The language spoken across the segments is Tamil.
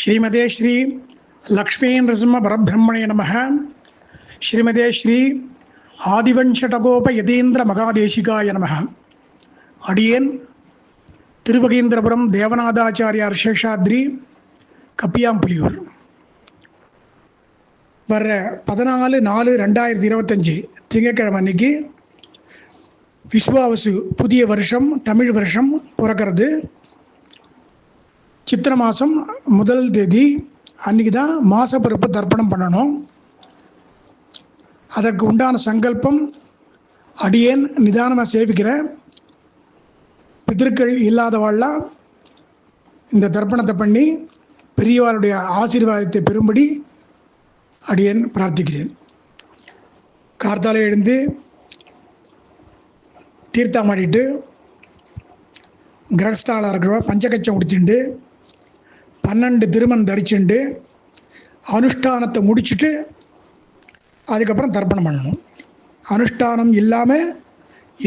ஸ்ரீமதே ஸ்ரீ லக்ஷ்மீ நரசிம்ம பரபிரம்மணே நம ஸ்ரீமதே ஸ்ரீ ஆதிவன்ஷடகோப யதீந்திர மகாதேசிகாய நம அடியேன் திருவகீந்திரபுரம் தேவநாதாச்சாரியார் சேஷாத்ரி கப்பியாம்புலியூர். வர்ற பதினாலு நாலு ரெண்டாயிரத்தி இருபத்தஞ்சி திங்கக்கிழமை அன்னைக்கு விஸ்வாவசு புதிய வருஷம் தமிழ் வருஷம் பிறக்கிறது. சித்திர மாதம் முதல் தேதி அன்றைக்கி தான் மாதப்பிறப்பு தர்ப்பணம் பண்ணணும். அதற்கு உண்டான சங்கல்பம் அடியேன் நிதானமாக சேவிக்கிற பித்திருக்கள் இல்லாதவாள்லாம் இந்த தர்ப்பணத்தை பண்ணி பெரியவாளுடைய ஆசீர்வாதத்தை பெறும்படி அடியேன் பிரார்த்திக்கிறேன். கார்த்தால எழுந்து தீர்த்தமாடிட்டு கிரகஸ்தாலாக இருக்கிறவ பஞ்சகச்சம் முடிச்சுட்டு பன்னெண்டு திருமணம் தரிச்சுண்டு அனுஷ்டானத்தை முடிச்சுட்டு அதுக்கப்புறம் தர்ப்பணம் பண்ணணும். அனுஷ்டானம் இல்லாமல்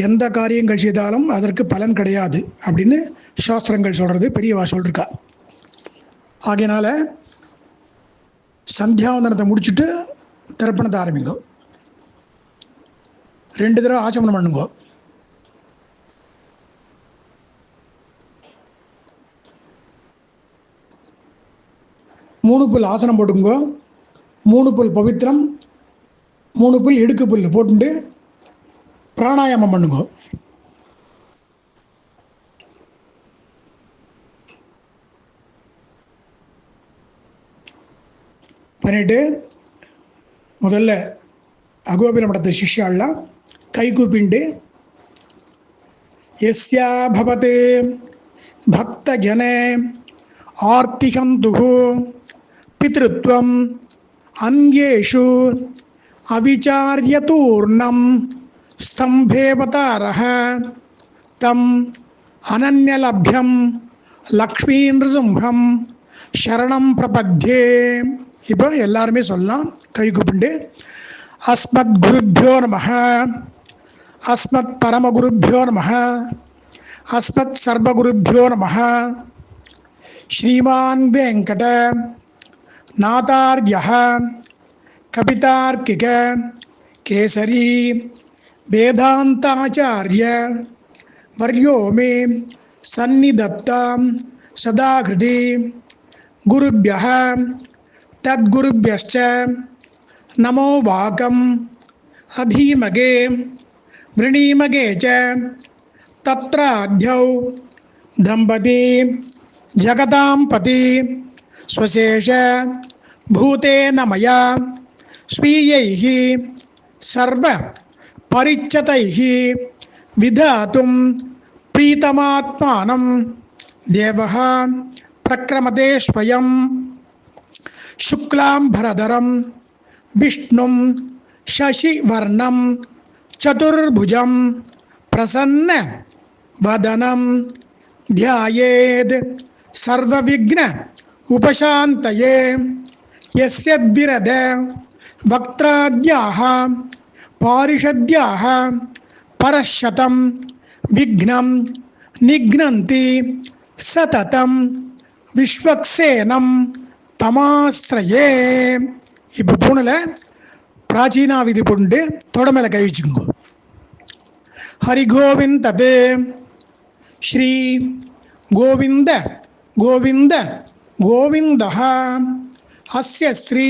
எந்த காரியங்கள் செய்தாலும் அதற்கு பலன் கிடையாது அப்படின்னு சாஸ்திரங்கள் சொல்கிறது பெரியவா சொல்லிருக்கா ஆகையினால சந்தியாவந்தனத்தை முடிச்சுட்டு தர்ப்பணத்தை ஆரம்பிங்கோ. ரெண்டு தடவை ஆச்சமனம் பண்ணுங்கோ. மூணு புல் ஆசனம் போட்டுங்க மூணு புல் பவித்திரம் மூணு புல் இடுக்கு புல் போட்டுட்டு பிராணாயாமம் பண்ணுங்க பண்ணிட்டு முதல்ல அகோபில மடத்தை சிஷ்யாலாம் கை கூப்பிண்டு எஸ்யா பவத் பக்தஜனே ஆர்த்திகந்துகு பித்ருத்வம் அந்யேஷு அவிச்சாரியதூர்ணம் ஸ்தம்பேவதாரக தம் அனன்யலப்யம் லக்ஷ்மீந்திரசிம்ஹம் சரணம் பிரபத்யே. இப்போ எல்லாருமே சொல்லலாம் கை கூப்பிண்டு. அஸ்மத் குருப்பியோ நம அஸ்மத் பரமகுருப்பியோ நம அஸ்மத் சர்வகுருப்பியோ நம ஸ்ரீமான் வெங்கட नातार्य कपितार्किक केसरी वेदांताचार्य वर्यो मे सन्निधत्ता सदा हृदय गुरुभ्य, तद्गुरुभ्यश्च, नमो वाकम, अधीमगे, वृणीमगे च दंपती जगतां पती स्वशेष भूतेन मया, स्वीयैः सर्वपरिच्यतैः विधातुं प्रीतमात्मानं देवः प्रक्रमते स्वयं। शुक्लाम्भरधरं, विष्णुं, शशिवर्णं, चतुर्भुजं प्रसन्न वदनं ध्यायेद् सर्वविघ्न உபசாந்தயே எஸ்யத்விரத வக்திராத்யாக பாரிஷத்யாக பரஷதம் விக்னம் நிக்னந்தி சததம் விஸ்வக்சேனம் தமாஸ்ரயே இப்போ பூணில் பிராச்சீனாவிதி புண்டு தொடமேல கை வச்சுக்கோ ஹரிகோவிந்தது ஸ்ரீ கோவிந்த கோவிந்த గోవిందः అస్య శ్రీ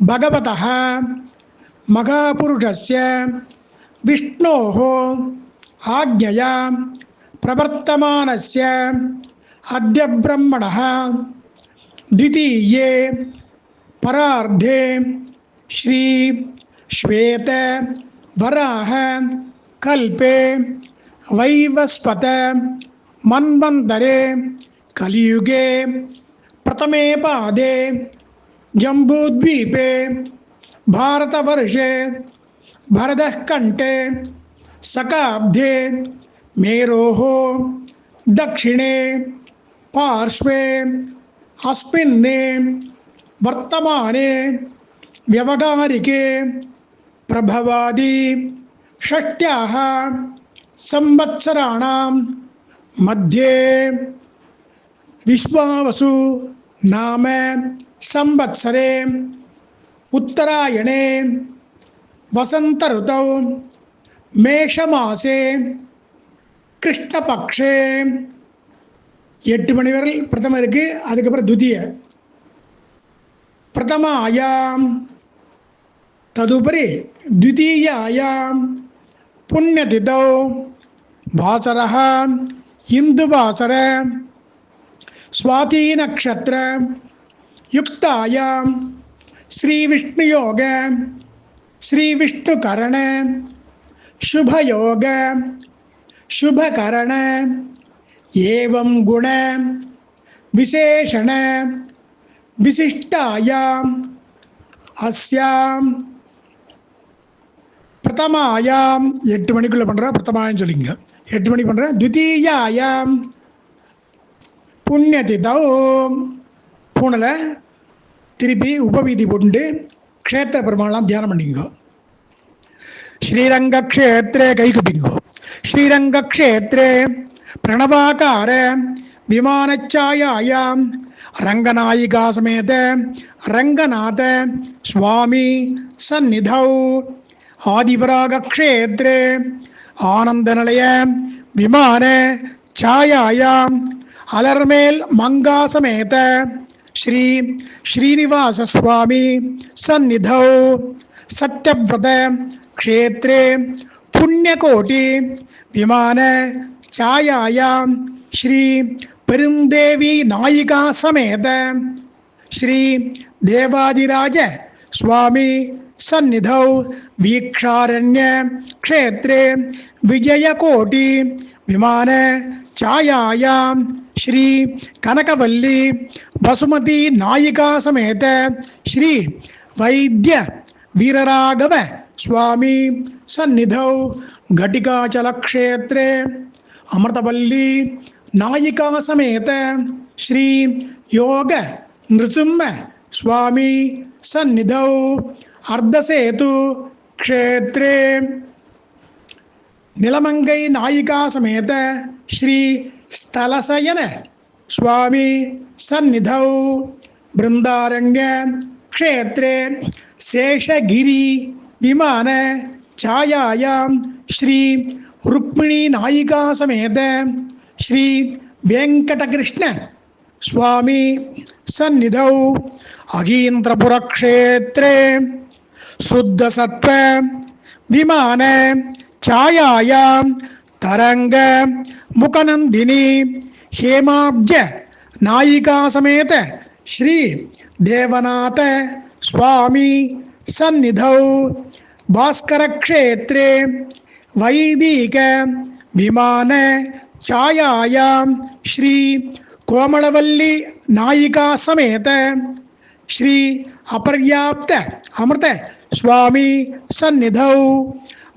భగవత మహాపురుషస్య విష్ణో ఆజ్ఞయా ప్రవర్తమానస్య అద్య బ్రహ్మణ ద్వితీయే పరార్ధే శ్రీ శ్వేత వరాహ కల్పే వైవస్పత మన్వంతరే కలియుగే प्रथमे पादे जम्बूद्वीपे, भारतवर्षे, भरतः कण्ठे सकाब्धे, मेरोः, दक्षिणे, पार्श्वे, अस्मिन्ने, वर्तमाने, व्यवहारिके, प्रभवादि, षष्ट्याः, संवत्सराणां मध्ये। विश्वावसु நாம சம்பத்சரே உத்தராயணே வசந்த ருதௌ மேஷமாசே கிருஷ்ணபக்ஷே எட்டு மணி வரை பிரதம இருக்கு அதுக்கப்புறம் துதிய பிரதமாயாம் ததுபரி சுவாதி युक्तायां श्रीविष्णुयोग ஸ்ரீ விஷ்ணு शुभकरण एवं गुण विशेषण சுபயோக சுபகரண ஏவம் குண விசேஷண விசிஷ்டாயாம் அஸ்யாம். பிரதமாயாம் எட்டு மணிக்குள்ளே பண்ணுறா பிரதமாயம் சொல்லிங்க எட்டு மணிக்கு பண்ணுறேன் துத்தீயாயாம் புண்ணியதி புண்ணியதிதௌ பூனில் திருப்பி உபவீதி போட்டு க்ஷேத்திர பெருமாள்லாம் தியானம் பண்ணிக்கோ. ஸ்ரீரங்க ஸ்ரீரங்கக்ஷேத்திரே கைகுப்பிங்கோ ஸ்ரீரங்கக்ஷேத்திரே பிரணவாகார விமானச்சாயாயாம் ரங்கநாயிகா சமேத ரங்கநாத சுவாமி சந்நிதௌ. ஆதிபராகக்ஷேத்திரே ஆனந்தநிலைய விமான சாயாயாம் അലർമേൽ മംഗാസമേത. ശ്രീ ശ്രീനിവാസ സ്വാമി സന്നിധൗ. സത്യവ്രത ക്ഷേത്രേ പുണ്യകോട്ടി വിമാന ഛായ ശ്രീ പെരുന്ദേവി നായികാ സമേത. ശ്രീ ദേവാദിരാജ സ്വാമി സന്നിധൗ. വീക്ഷാരണ്യ ക്ഷേത്രേ വിജയകോട്ടി വിമാന ഛായ ಶ್ರೀ ಕನಕವಲ್ಲಿ ಬಸುಮತಿ ನಾಯಿಕಾ ಸಮೇತ ಶ್ರೀ ವೈದ್ಯ ವೀರರಾಘವ ಸ್ವಾಮಿ ಸನ್ನಿಧೌ, ಘಟಿಕಾಚಲ ಕ್ಷೇತ್ರೇ, ಅಮೃತವಲ್ಲಿ ನಾಯಿಕಾ ಸಮೇತ ಶ್ರೀ ಯೋಗ ನೃಸಿಂಹ ಸ್ವಾಮಿ ಸನ್ನಿಧೌ ಅರ್ಧಸೇತು ಕ್ಷೇತ್ರೇ. ನಿಲಮಂಗೈ ನಾಯಿಕಾ ಸಮೇತ ಶ್ರೀ स्थलशयन स्वामी सन्निध, बृंदारण्य, क्षेत्रे, शेषगिरी, विमान, छायायां, श्री रुक्मिणी नायिका समेत श्री वेंकटकृष्ण। स्वामी सन्निधौ अगींद्रपुरक्षेत्रे शुद्ध सत्व विमान, छायायां तरंग मुखनंदिनी हेमाब्ज नायिका समेत श्री देवनाथ स्वामी सन्निधौ भास्करक्षेत्रे वैदिक विमान छायायां श्री कोमलवल्ली नायिका समेत श्री अपर्याप्त अमृत स्वामी सन्निधौ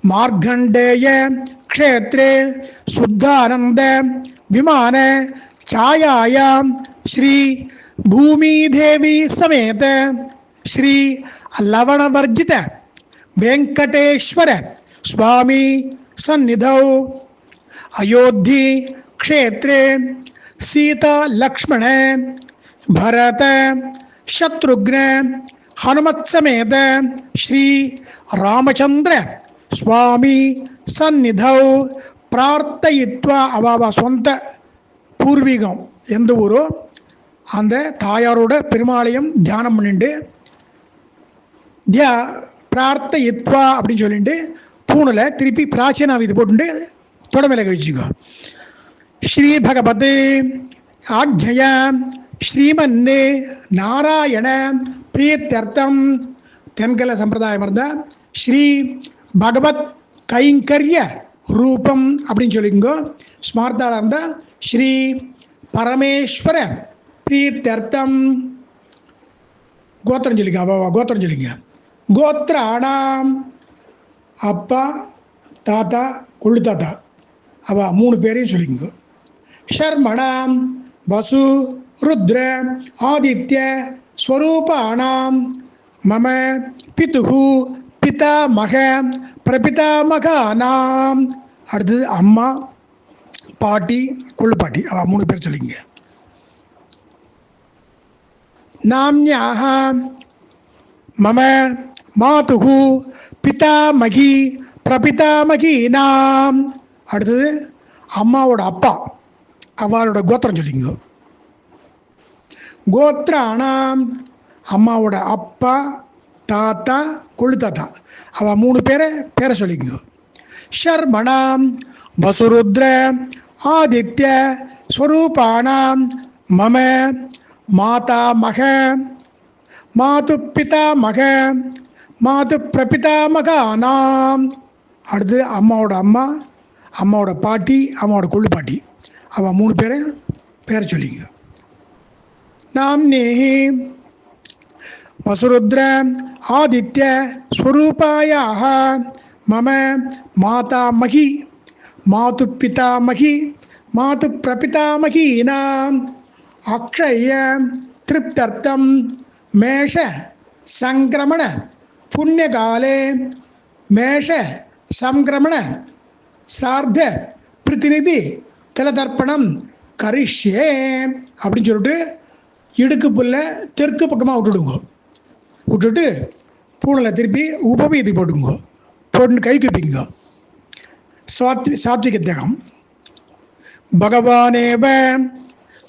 मार्गण्डेय क्षेत्रे शुद्धानंद विमान छायायां श्री भूमिदेवी समेत श्री लवणवर्जित वेंकटेश्वर स्वामी सन्निधौ। अयोध्य क्षेत्रे सीता लक्ष्मण, भरत शत्रुघ्न, हनुमत समेत श्री रामचंद्र சுவாமி சந்நிதவ் ప్రార్థయిత్వ అవావ சொந்த பூர்வீகம் எந்த ஊரோ அந்த தாயாரோட பெருமாளையும் தியானம் பண்ணிட்டு தியா பிரார்த்த அப்படின்னு சொல்லிட்டு பூணில் திருப்பி பிராச்சீனாவை இது போட்டுட்டு தொடமிலக வச்சுக்கோ ஸ்ரீ பகவத் ஆக்ஞய ஸ்ரீமன்னு நாராயண பிரியத்தர்த்தம் தென்கல சம்பிரதாயம் இருந்த ஸ்ரீ பகவத் கைங்கரிய ரூபம் அப்படின்னு சொல்லிக்கோ ஸ்மார்த்தாளாக இருந்தால் ஸ்ரீ பரமேஸ்வர பிரீத்தர்த்தம் கோத்திரம் சொல்லிங்க அவ கோத்திரம் சொல்லிங்க கோத்திர கோத்திராணாம் அப்பா தாத்தா கொள்ளு தாத்தா. அவா மூணு பேரையும் சொல்லிங்க ஷர்மணாம் வசு ருத்ர ஆதித்ய ஸ்வரூபாணாம் மம பித்துகு பிதாமக பிரபிதாமகானாம் அடுத்தது அம்மா பாட்டி கொள்ளு மூணு பேர் சொல்லிங்க நாம்யாः மம மாதுகு பிதாமகி பிரபிதாமகீனாம் அடுத்தது அம்மாவோட அப்பா அவளோட கோத்திரம் சொல்லிங்க கோத்ரானாம் அம்மாவோட அப்பா தாத்தா கொழு தாத்தா அவ மூணு பேரை பேரை சொல்லிக்கோ ஷர்மணாம் வசுருத்ர ஆதித்ய ஸ்வரூபானாம் மம மாதா மக மாது பிதா மக மாது பிரபிதா மகானாம் அடுத்து அம்மாவோட அம்மா அம்மாவோட பாட்டி அம்மாவோட கொள்ளு பாட்டி. அவன் மூணு பேரை பேரை சொல்லிங்க நாம்னேஹி வசுருத்ர ஆதித்ய ஸ்வரூபாயாக மம மாதாமகி மாது பிதாமகி மாது பிரபிதாமகீனாம் அக்ஷய திருப்தர்த்தம் மேஷ சங்கிரமண புண்ணியகாலே மேஷ சங்கிரமண சிரார்த்த பிரதிநிதி திலதர்ப்பணம் கரிஷ்யே அப்படின்னு சொல்லிட்டு இடுக்கு புல்ல தெற்கு பக்கமாக விட்டுடுங்க. விட்டுட்டு பூனில் திருப்பி உபவீதி போட்டுங்க போட்டு கை குப்பிங்க சாத்வி சாத்விக தியாகம் பகவானேவ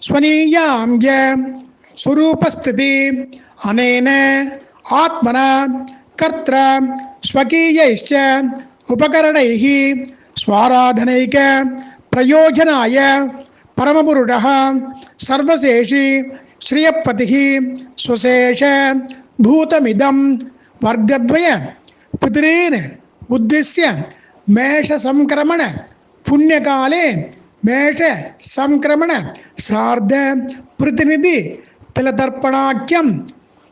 ஸ்வனீயாம் ய स्वरूपस्थिति अनेन आत्मना कर्त्र स्वकीयैश्च उपकरणैः स्वाराधनैक प्रयोजनाय परमपुरुषः सर्वशेषि श्रियपतिः स्वशेष भूतमिदं वर्गद्वय पितॄन् उद्दिश्य मेषसंक्रमण पुण्यकाले मेष संक्रमण श्राद्ध प्रतिनिधि तिलतर्पणाख्यम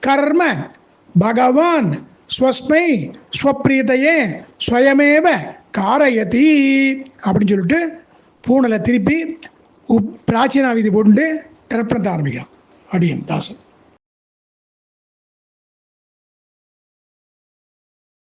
कर्म भगवान ஸ்வஸ்மை ஸ்வப்ரீதையே ஸ்வயமேவ காரயதி அப்படின்னு சொல்லிட்டு பூனலை திருப்பி உப் பிராச்சீனா விதி போட்டு திறப்பணத்தை ஆரம்பிக்கலாம் அடியன் தாசன்